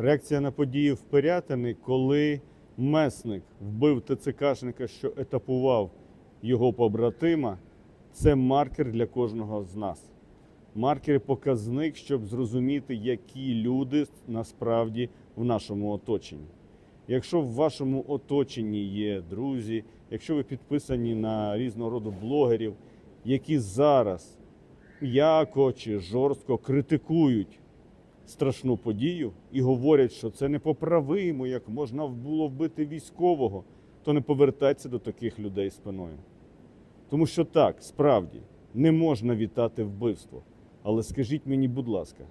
Реакція на події в Пирятині, коли месник вбив ТЦКшника, що етапував його побратима, це маркер для кожного з нас. Маркер показник, щоб зрозуміти, які люди насправді в нашому оточенні. Якщо в вашому оточенні є друзі, якщо ви підписані на різного роду блогерів, які зараз м'яко чи жорстко критикують страшну подію і говорять, що це непоправимо, як можна було вбити військового, то не повертайтеся до таких людей спиною. Тому що так, справді, не можна вітати вбивство. Але скажіть мені, будь ласка,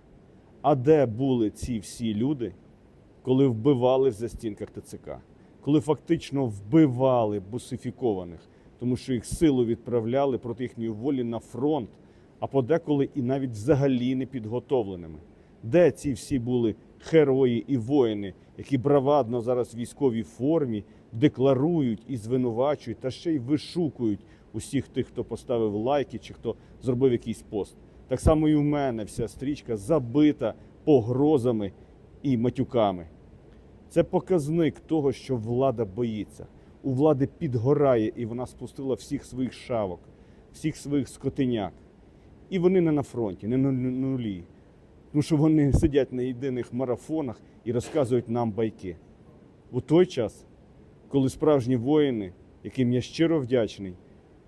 а де були ці всі люди, коли вбивали в застінках ТЦК, коли фактично вбивали бусифікованих, тому що їх силу відправляли проти їхньої волі на фронт, а подеколи і навіть взагалі не підготовленими? Де ці всі були герої і воїни, які бравадно зараз в військовій формі декларують і звинувачують, та ще й вишукують усіх тих, хто поставив лайки чи хто зробив якийсь пост. Так само і в мене вся стрічка забита погрозами і матюками. Це показник того, що влада боїться. У влади підгорає, і вона спустила всіх своїх шавок, всіх своїх скотиняк. І вони не на фронті, не на нулі. Тому що вони сидять на єдиних марафонах і розказують нам байки. У той час, коли справжні воїни, яким я щиро вдячний,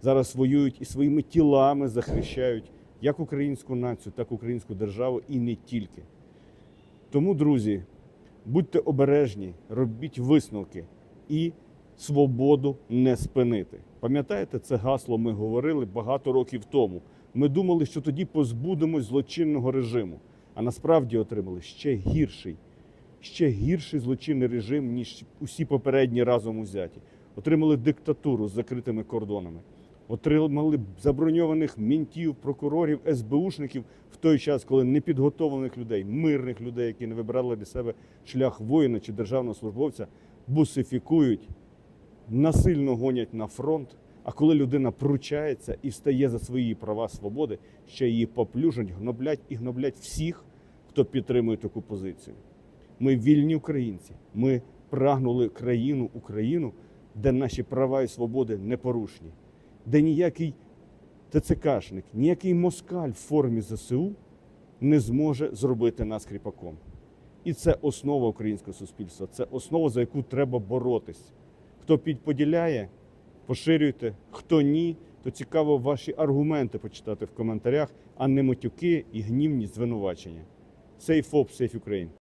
зараз воюють і своїми тілами захищають як українську націю, так і українську державу і не тільки. Тому, друзі, будьте обережні, робіть висновки і свободу не спинити. Пам'ятаєте, це гасло ми говорили багато років тому. Ми думали, що тоді позбудемось злочинного режиму, а насправді отримали ще гірший, ще гірший злочинний режим, ніж усі попередні разом узяті. Отримали диктатуру з закритими кордонами, отримали заброньованих мінтів, прокурорів, СБУшників в той час, коли непідготовлених людей, мирних людей, які не вибрали для себе шлях воїна чи державного службовця, бусифікують, насильно гонять на фронт. А коли людина пручається і стає за свої права свободи, ще її поплюжать, гноблять і гноблять всіх, хто підтримує таку позицію. Ми вільні українці. Ми прагнули країну Україну, де наші права і свободи непорушні, де ніякий ТЦКшник, ніякий москаль в формі ЗСУ не зможе зробити нас кріпаком. І це основа українського суспільства, це основа, за яку треба боротись. Хто підподіляє, поширюйте. Хто ні, то цікаво ваші аргументи почитати в коментарях, а не матюки і гнівні звинувачення. Safe FOB, Safe Ukraine.